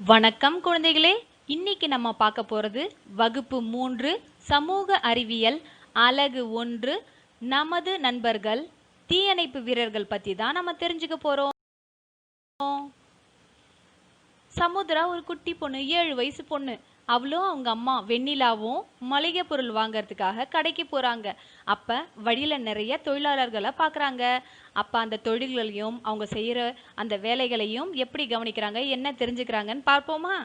வணக்கம் குழந்தைகளே. இன்னைக்கு நம்ம பார்க்க போகிறது வகுப்பு மூன்று சமூக அறிவியல் அலகு ஒன்று நமது நண்பர்கள் தீயணைப்பு வீரர்கள் பற்றி தான் நம்ம தெரிஞ்சுக்க போகிறோம் சமுத்ரா ஒரு குட்டி பொண்ணு ஏழு வயசு பொண்ணு. அவளும் அவங்க அம்மா வெண்ணிலாவும் மளிகை பொருள் வாங்குறதுக்காக கடைக்கு போகிறாங்க அப்போ வழியில் நிறைய தொழிலாளர்களை பார்க்குறாங்க அப்போ அந்த தொழில்களையும் அவங்க செய்கிற அந்த வேலைகளையும் எப்படி கவனிக்கிறாங்க என்ன தெரிஞ்சுக்கிறாங்கன்னு பார்ப்போமா?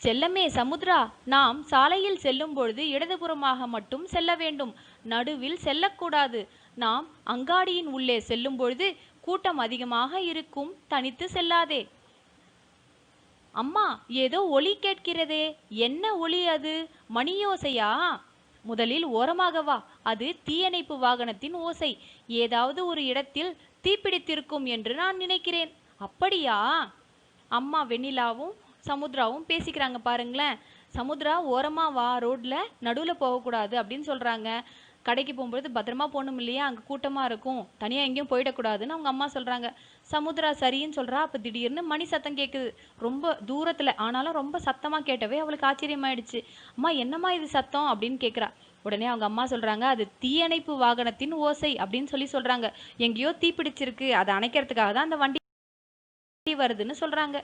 செல்லமே சமுத்ரா நாம் சாலையில் செல்லும் பொழுது இடதுபுறமாக மட்டும் செல்ல வேண்டும். நடுவில் செல்லக்கூடாது. நாம் அங்காடியின் உள்ளே செல்லும் பொழுது கூட்டம் அதிகமாக இருக்கும். தனித்து செல்லாதே. அம்மா ஏதோ ஒளி கேட்கிறதே. என்ன ஒளி அது? மணியோசையா? முதலில் ஓரமாக வா. அது தீயணைப்பு வாகனத்தின் ஓசை. ஏதாவது ஒரு இடத்தில் தீப்பிடித்திருக்கும் என்று நான் நினைக்கிறேன். அப்படியா? அம்மா வெண்ணிலாவும் சமுத்ராவும் பேசிக்கிறாங்க பாருங்களேன். சமுத்ரா ஓரமா வா. ரோட்ல நடுவில் போகக்கூடாது அப்படின்னு சொல்றாங்க. கடைக்கு போகும்போது பத்திரமா போகணும் இல்லையா? அங்கே கூட்டமாக இருக்கும். தனியாக எங்கேயும் போயிடக்கூடாதுன்னு அவங்க அம்மா சொல்கிறாங்க சமுத்ரா சரின்னு சொல்கிறா அப்போ திடீர்னு மணி சத்தம் கேட்குது ரொம்ப தூரத்தில் ஆனாலும் ரொம்ப சத்தமாக கேட்டவே அவளுக்கு ஆச்சரியமாயிடுச்சு. அம்மா என்னம்மா இது சத்தம்? அப்படின்னு கேட்குறா உடனே அவங்க அம்மா சொல்கிறாங்க அது தீயணைப்பு வாகனத்தின் ஓசை அப்படின்னு சொல்லி சொல்கிறாங்க எங்கேயோ தீப்பிடிச்சிருக்கு அதை அணைக்கிறதுக்காக தான் அந்த வண்டி வருதுன்னு சொல்கிறாங்க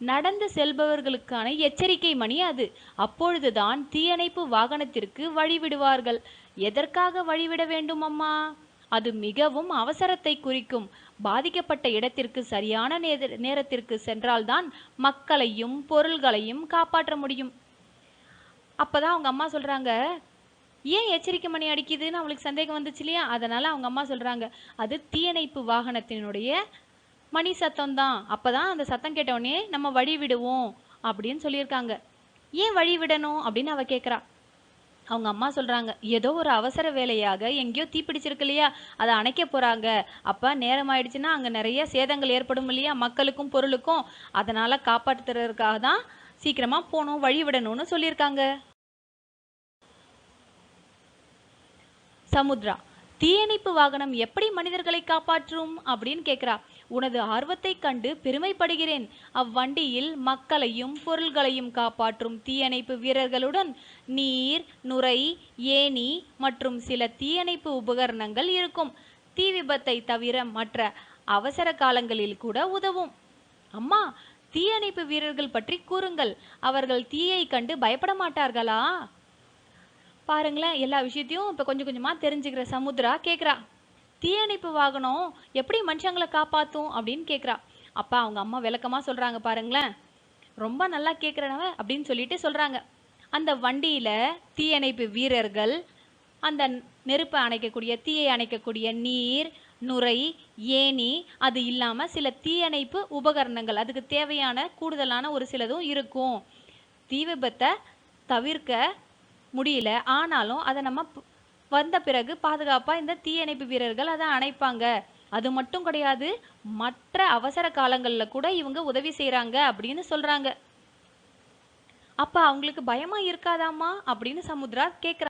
நடந்து செல்பவர்களுக்கான எச்சரிக்கை மணி அது. அப்பொழுதுதான் தீயணைப்பு வாகனத்திற்கு வழிவிடுவார்கள். எதற்காக வழிவிட வேண்டும் அம்மா? அது மிகவும் அவசரத்தை குறிக்கும். பாதிக்கப்பட்ட இடத்திற்கு சரியான நேர- நேரத்திற்கு சென்றால்தான் மக்களையும் பொருள்களையும் காப்பாற்ற முடியும். அப்பதான் அவங்க அம்மா சொல்றாங்க ஏன் எச்சரிக்கை மணி அடிக்குதுன்னு அவளுக்கு சந்தேகம் வந்துச்சு இல்லையா? அதனால அவங்க அம்மா சொல்றாங்க அது தீயணைப்பு வாகனத்தினுடைய மணி சத்தம் தான். அப்பதான் அந்த சத்தம் கேட்டவொடனே நம்ம வழி விடுவோம். அப்படின்னு சொல்லியிருக்காங்க. ஏன் வழி விடணும்? அப்படின்னு அவ கேட்குறா அவங்க அம்மா சொல்கிறாங்க ஏதோ ஒரு அவசர வேலையாக எங்கேயோ தீப்பிடிச்சிருக்கு இல்லையா? அதை அணைக்க போகிறாங்க அப்போ நேரம் ஆயிடுச்சுன்னா அங்கே நிறைய சேதங்கள் ஏற்படும் இல்லையா? மக்களுக்கும் பொருளுக்கும். அதனால் காப்பாற்றுறதுக்காக தான் சீக்கிரமாக போகணும் வழி விடணும்னு சொல்லியிருக்காங்க. சமுத்ரா தீயணைப்பு வாகனம் எப்படி மனிதர்களை காப்பாற்றும்? அப்படின்னு கேட்குறா உனது ஆர்வத்தைக் கண்டு பெருமைப்படுகிறேன். அவ்வண்டியில் மக்களையும் பொருள்களையும் காப்பாற்றும் தீயணைப்பு வீரர்களுடன் நீர் நுரை ஏணி மற்றும் சில தீயணைப்பு உபகரணங்கள் இருக்கும். தீ விபத்தை தவிர மற்ற அவசர காலங்களில் கூட உதவும். அம்மா தீயணைப்பு வீரர்கள் பற்றி கூறுங்கள். அவர்கள் தீயை கண்டு பயப்பட மாட்டார்களா? பாருங்களேன் எல்லா விஷயத்தையும் இப்போ கொஞ்சம் கொஞ்சமாக தெரிஞ்சுக்கிற சமுத்ரா கேட்குறா தீயணைப்பு வாகனம் எப்படி மனுஷங்களை காப்பாற்றும் அப்படின்னு கேட்குறா அப்பா அவங்க அம்மா விளக்கமாக சொல்கிறாங்க பாருங்களேன். ரொம்ப நல்லா கேட்குறனவ அப்படின்னு சொல்லிட்டு சொல்கிறாங்க அந்த வண்டியில் தீயணைப்பு வீரர்கள் அந்த நெருப்பை அணைக்கக்கூடிய தீயை அணைக்கக்கூடிய நீர் நுரை ஏணி அது இல்லாமல் சில தீயணைப்பு உபகரணங்கள். அதுக்கு தேவையான கூடுதலான ஒரு சிலதும் இருக்கும். தீ விபத்தை தவிர்க்க முடியல. ஆனாலும் அதை நம்ம வந்த பிறகு பாதுகாப்பாக இந்த தீயணைப்பு வீரர்கள் அதை அணைப்பாங்க. அது மட்டும் கிடையாது மற்ற அவசர காலங்களில் கூட இவங்க உதவி செய்கிறாங்க அப்படின்னு சொல்கிறாங்க அப்போ அவங்களுக்கு பயமா இருக்காதாம்மா அப்படின்னு சமுத்ரா கேட்குறா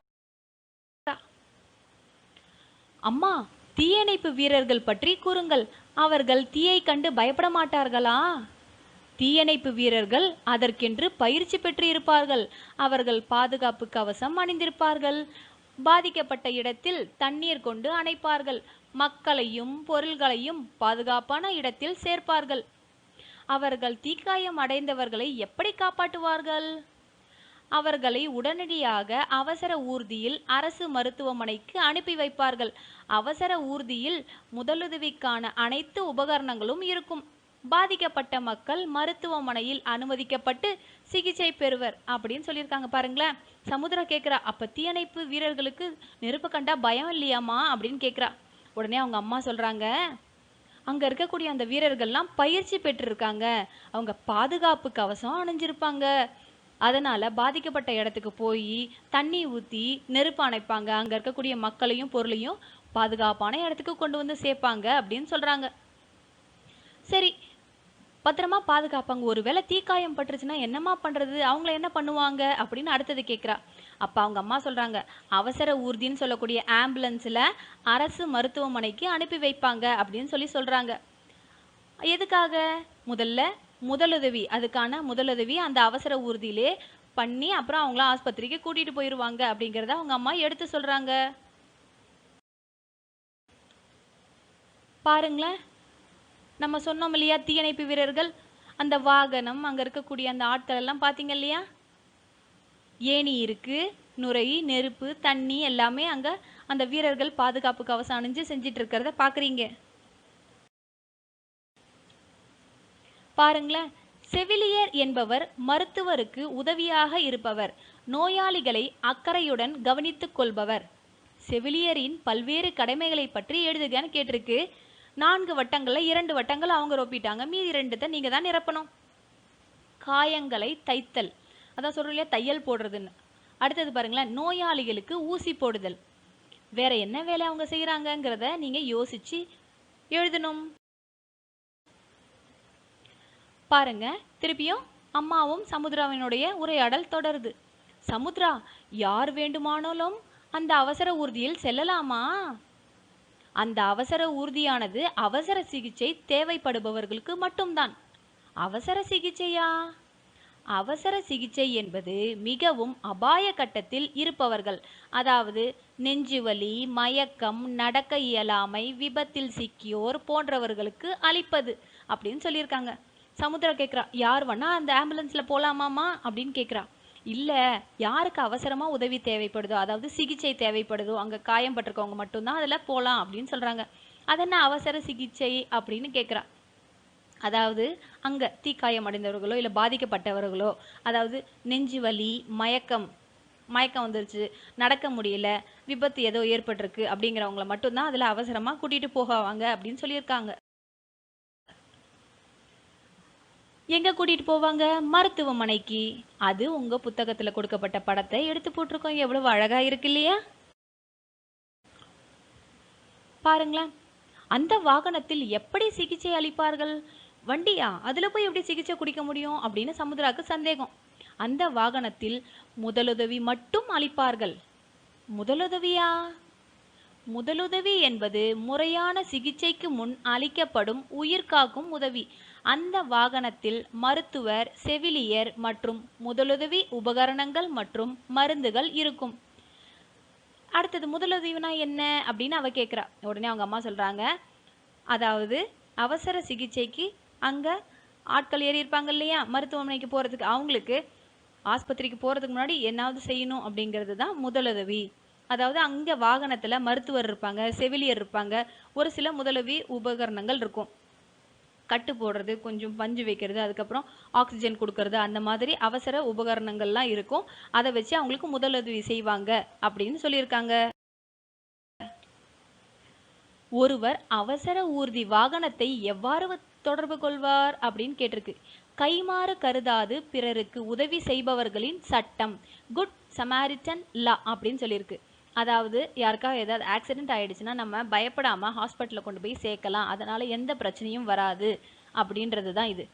அம்மா தீயணைப்பு வீரர்கள் பற்றி கூறுங்கள். அவர்கள் தீயை கண்டு பயப்பட மாட்டார்களா? தீயணைப்பு வீரர்கள் அதற்கென்று பயிற்சி பெற்று இருப்பார்கள் அவர்கள் பாதுகாப்பு கவசம் அணிந்திருப்பார்கள். பாதிக்கப்பட்ட இடத்தில் தண்ணீர் கொண்டு அணைப்பார்கள். மக்களையும் பொருள்களையும் பாதுகாப்பான இடத்தில் சேர்ப்பார்கள். அவர்கள் தீக்காயம் அடைந்தவர்களை எப்படி காப்பாற்றுவார்கள்? அவர்களை உடனடியாக அவசர ஊர்தியில் அரசு மருத்துவமனைக்கு அனுப்பி வைப்பார்கள். அவசர ஊர்தியில் முதலுதவிக்கான அனைத்து உபகரணங்களும் இருக்கும். பாதிக்கப்பட்ட மக்கள் மருத்துவமனையில் அனுமதிக்கப்பட்டு சிகிச்சை பெறுவர் அப்படின்னு சொல்லியிருக்காங்க. பாருங்களேன். சமுத்திரா கேட்குறா அப்போ தீயணைப்பு வீரர்களுக்கு நெருப்பு கண்டா பயம் இல்லையாம்மா? அப்படின்னு கேட்குறா. உடனே அவங்க அம்மா சொல்கிறாங்க அங்கே இருக்கக்கூடிய அந்த வீரர்கள்லாம் பயிற்சி பெற்றிருக்காங்க. அவங்க பாதுகாப்பு கவசம் அணிஞ்சிருப்பாங்க. அதனால் பாதிக்கப்பட்ட இடத்துக்கு போய் தண்ணி ஊற்றி நெருப்பு அணைப்பாங்க. அங்கே இருக்கக்கூடிய மக்களையும் பொருளையும் பாதுகாப்பான இடத்துக்கு கொண்டு வந்து சேர்ப்பாங்க அப்படின்னு சொல்கிறாங்க சரி பத்திரமா பாதுகாப்பாங்க. ஒருவேளை தீக்காயம் பட்டுருச்சுன்னா என்னம்மா பண்றது? அவங்கள என்ன பண்ணுவாங்க? அப்படின்னு அடுத்தது கேட்குறா அப்போ அவங்க அம்மா சொல்கிறாங்க அவசர ஊர்தின்னு சொல்லக்கூடிய ஆம்புலன்ஸில் அரசு மருத்துவமனைக்கு அனுப்பி வைப்பாங்க அப்படின்னு சொல்லி சொல்கிறாங்க எதுக்காக? முதல்ல முதலுதவி அதுக்கான முதலுதவி அந்த அவசர ஊர்தியிலே பண்ணி அப்புறம் அவங்கள ஆஸ்பத்திரிக்கு கூட்டிகிட்டு போயிடுவாங்க அப்படிங்கிறத அவங்க அம்மா எடுத்து சொல்கிறாங்க பாருங்களேன். நம்ம சொன்னோம் இல்லையா தீயணைப்பு வீரர்கள்? அந்த வாகனம் அங்க இருக்கக்கூடிய அந்த ஆட்கள் எல்லாம் பாத்தீங்க இல்லையா? ஏணி இருக்கு நுரை நெருப்பு தண்ணி எல்லாமே அங்க அந்த வீரர்கள் பாதுகாப்பு கவசம் அணிஞ்சு செஞ்சிட்டு இருக்கிறத பாக்குறீங்க பாருங்களேன் செவிலியர் என்பவர் மருத்துவருக்கு உதவியாக இருப்பவர். நோயாளிகளை அக்கறையுடன் கவனித்துக் கொள்பவர். செவிலியரின் பல்வேறு கடமைகளை பற்றி எழுதுகன்னு கேட்டிருக்கு. நான்கு வட்டங்களில் இரண்டு வட்டங்கள் அவங்க ரொப்பிட்டாங்க. மீதி ரெண்டுத்தை நீங்கள் தான் நிரப்பணும். காயங்களை தைத்தல். அதான் சொல்றோம் இல்லையா? தையல் போடுறதுன்னு. அடுத்தது பாருங்களேன். நோயாளிகளுக்கு ஊசி போடுதல். வேற என்ன வேலை அவங்க செய்கிறாங்கங்கிறத நீங்கள் யோசிச்சு எழுதணும். பாருங்க. திருப்பியும் அம்மாவும் சமுத்ராவினுடைய உரையாடல் தொடருது. சமுத்ரா யார் வேண்டுமானாலும் அந்த அவசர ஊர்தியில் செல்லலாமா? அந்த அவசர ஊர்தியானது அவசர சிகிச்சை தேவைப்படுபவர்களுக்கு மட்டும்தான். அவசர சிகிச்சையா? அவசர சிகிச்சை என்பது மிகவும் அபாய கட்டத்தில் இருப்பவர்கள். அதாவது நெஞ்சுவலி மயக்கம் நடக்க இயலாமை விபத்தில் சிக்கியோர் போன்றவர்களுக்கு அளிப்பது அப்படின்னு சொல்லியிருக்காங்க. சமுத்திரா கேட்குறா யார் வேணா அந்த ஆம்புலன்ஸில் போகலாமாமா அப்படின்னு கேட்குறா. இல்லை யாருக்கு அவசரமாக உதவி தேவைப்படுதோ அதாவது சிகிச்சை தேவைப்படுதோ அங்கே காயம் பட்டிருக்கவங்க மட்டும்தான் அதில் போகலாம் அப்படின்னு சொல்கிறாங்க அது என்ன அவசர சிகிச்சை அப்படின்னு கேட்குறா அதாவது அங்கே தீக்காயம் அடைந்தவர்களோ இல்லை பாதிக்கப்பட்டவர்களோ அதாவது நெஞ்சு வலி மயக்கம் மயக்கம் வந்துருச்சு நடக்க முடியல விபத்து ஏதோ ஏற்பட்டிருக்கு அப்படிங்கிறவங்கள மட்டும்தான் அதில் அவசரமாக கூட்டிகிட்டு போவாங்க அப்படின்னு சொல்லியிருக்காங்க. எங்க கூட்டிட்டு போவாங்க? மருத்துவமனைக்கு. அது உங்க புத்தகத்துல கொடுக்கப்பட்ட படத்தை எடுத்து போட்டிருக்கோம். எவ்வளவு அழகா இருக்கு இல்லையா? பாருங்களேன். அந்த வாகனத்தில் எப்படி சிகிச்சை அளிப்பார்கள்? வண்டியா? அதுல போய் எப்படி சிகிச்சை குடிக்க முடியும்? அப்படின்னு சமுதிராக்கு சந்தேகம். அந்த வாகனத்தில் முதலுதவி மட்டும் அளிப்பார்கள். முதலுதவியா? முதலுதவி என்பது முறையான சிகிச்சைக்கு முன் அளிக்கப்படும் உயிர்காக்கும் உதவி. அந்த வாகனத்தில் மருத்துவர் செவிலியர் மற்றும் முதலுதவி உபகரணங்கள் மற்றும் மருந்துகள் இருக்கும். அடுத்தது முதலுதவினா என்ன அப்படின்னு அவ கேட்குறா உடனே அவங்க அம்மா சொல்கிறாங்க அதாவது அவசர சிகிச்சைக்கு அங்கே ஆட்கள் ஏறி இருப்பாங்க இல்லையா? மருத்துவமனைக்கு போகிறதுக்கு அவங்களுக்கு ஆஸ்பத்திரிக்கு போகிறதுக்கு முன்னாடி என்னாவது செய்யணும் அப்படிங்கிறது தான் முதலுதவி. அதாவது அங்கே வாகனத்தில் மருத்துவர் இருப்பாங்க செவிலியர் இருப்பாங்க. ஒரு சில முதலுதவி உபகரணங்கள் இருக்கும். கட்டு போடுறது கொஞ்சம் பஞ்சு வைக்கிறது அதுக்கப்புறம் ஆக்சிஜன் கொடுக்கறது அந்த மாதிரி அவசர உபகரணங்கள்லாம் இருக்கும். அதை வச்சு அவங்களுக்கு முதலுதவி செய்வாங்க அப்படின்னு சொல்லியிருக்காங்க. ஒருவர் அவசர ஊர்தி வாகனத்தை எவ்வாறு தொடர்பு கொள்வார் அப்படின்னு கேட்டிருக்கு. கைமாறு கருதாது பிறருக்கு உதவி செய்பவர்களின் சட்டம். குட் சமாரிட்டன் லா அப்படின்னு சொல்லியிருக்கு. அதாவது யாருக்கா ஏதாவது ஆக்சிடென்ட் ஆகிடுச்சுன்னா நம்ம பயப்படாமல் ஹாஸ்பிட்டலில் கொண்டு போய் சேர்க்கலாம். அதனால் எந்த பிரச்சனையும் வராது அப்படின்றது தான் இது.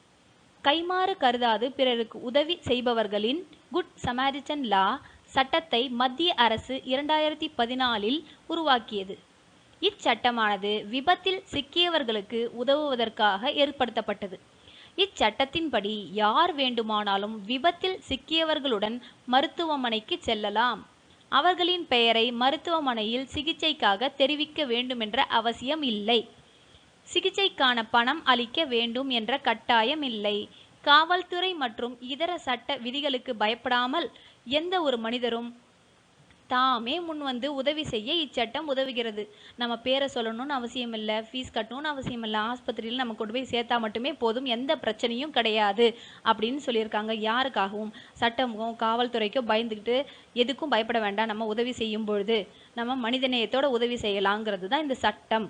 கைமாறு கருதாது பிறருக்கு உதவி செய்பவர்களின் குட் சமாரிட்டன் லா சட்டத்தை மத்திய அரசு இரண்டாயிரத்தி பதினாலில் உருவாக்கியது. இச்சட்டமானது விபத்தில் சிக்கியவர்களுக்கு உதவுவதற்காக ஏற்படுத்தப்பட்டது. இச்சட்டத்தின்படி யார் வேண்டுமானாலும் விபத்தில் சிக்கியவர்களுடன் மருத்துவமனைக்கு செல்லலாம். அவர்களின் பெயரை மருத்துவமனையில் சிகிச்சைக்காக தெரிவிக்க வேண்டுமென்ற அவசியம் இல்லை. சிகிச்சைக்கான பணம் அளிக்க வேண்டும் என்ற கட்டாயம் இல்லை. காவல்துறை மற்றும் இதர சட்ட விதிகளுக்கு பயப்படாமல் எந்த ஒரு மனிதரும் தாமே முன் வந்து உதவி செய்ய இச்சட்டம் உதவுகிறது. நம்ம பேரை சொல்லணும்னு அவசியம் இல்லை ஃபீஸ் கட்டணும்னு அவசியம் இல்லை ஆஸ்பத்திரியில் நம்ம கொண்டு போய் சேர்த்தா மட்டுமே போதும் எந்த பிரச்சனையும் கிடையாது அப்படின்னு சொல்லியிருக்காங்க யாருக்காகவும். சட்டமும் காவல்துறைக்கோ பயந்துக்கிட்டு எதுக்கும் பயப்பட வேண்டாம் நம்ம உதவி செய்யும் பொழுது. நம்ம மனிதநேயத்தோட உதவி செய்யலாங்கிறது தான் இந்த சட்டம்.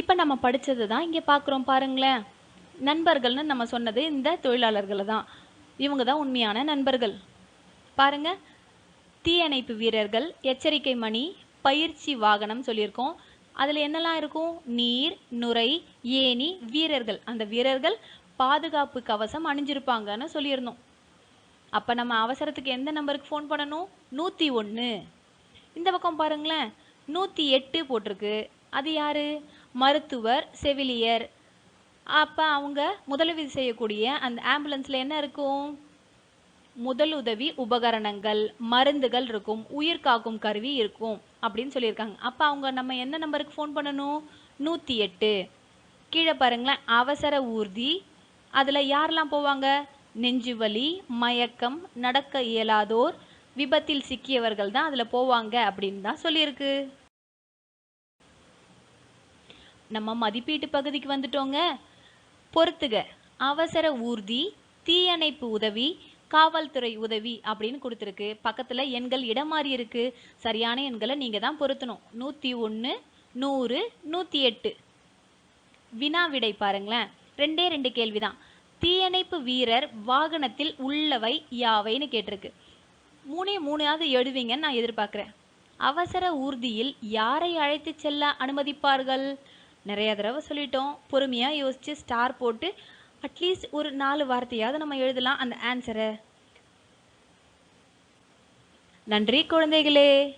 இப்போ நம்ம படித்தது தான் இங்கே பார்க்குறோம் பாருங்களேன். நண்பர்கள்னு நம்ம சொன்னது இந்த தொழிலாளர்களை தான் இவங்க தான் உண்மையான நண்பர்கள். பாருங்க. தீயணைப்பு வீரர்கள் எச்சரிக்கை மணி பயிற்சி வாகனம் சொல்லியிருக்கோம். அதில் என்னெல்லாம் இருக்கும்? நீர் நுரை ஏணி வீரர்கள். அந்த வீரர்கள் பாதுகாப்பு கவசம் அணிஞ்சிருப்பாங்கன்னு சொல்லியிருந்தோம். அப்போ நம்ம அவசரத்துக்கு எந்த நம்பருக்கு ஃபோன் பண்ணணும்? நூற்றி ஒன்று இந்த பக்கம் பாருங்களேன். நூற்றி எட்டு போட்டிருக்கு. அது யார்? மருத்துவர் செவிலியர். அப்போ அவங்க முதலுதவி செய்யக்கூடிய அந்த ஆம்புலன்ஸில் என்ன இருக்கும்? முதலுதவி உபகரணங்கள் மருந்துகள் இருக்கும் உயிர் காக்கும் கருவி இருக்கும் அப்படின்னு சொல்லியிருக்காங்க. அப்போ அவங்க நம்ம என்ன நம்பருக்கு ஃபோன் பண்ணணும்? நூற்றி எட்டு. கீழே பாருங்களேன் அவசர ஊர்தி. அதில் யாரெல்லாம் போவாங்க? நெஞ்சுவலி மயக்கம் நடக்க இயலாதோர் விபத்தில் சிக்கியவர்கள் தான் அதில் போவாங்க அப்படின்னு தான் சொல்லியிருக்கு. நம்ம மதிப்பீட்டு பகுதிக்கு வந்துட்டோங்க. பொறுத்துக. அவசர ஊர்தி தீயணைப்பு உதவி காவல்துறை உதவி அப்படின்னு கொடுத்துருக்கு. பக்கத்தில் எண்கள் இடம் மாறி இருக்கு. சரியான எண்களை நீங்கள் தான் பொருத்தணும். நூற்றி ஒன்று நூறு நூற்றி எட்டு. வினா விடை பாருங்களேன். ரெண்டே ரெண்டு கேள்விதான். தீயணைப்பு வீரர் வாகனத்தில் உள்ளவை யாவைன்னு கேட்டிருக்கு. மூணே மூணாவது எழுவீங்கன்னு நான் எதிர்பார்க்குறேன். அவசர ஊர்தியில் யாரை அழைத்து செல்ல அனுமதிப்பார்கள்? நிறைய தடவை சொல்லிட்டோம். பொறுமையாக யோசித்து ஸ்டார் போட்டு அட்லீஸ்ட் ஒரு நாலு வார்த்தையாவது நம்ம எழுதலாம் அந்த ஆன்சரை நன்றி குழந்தைகளே.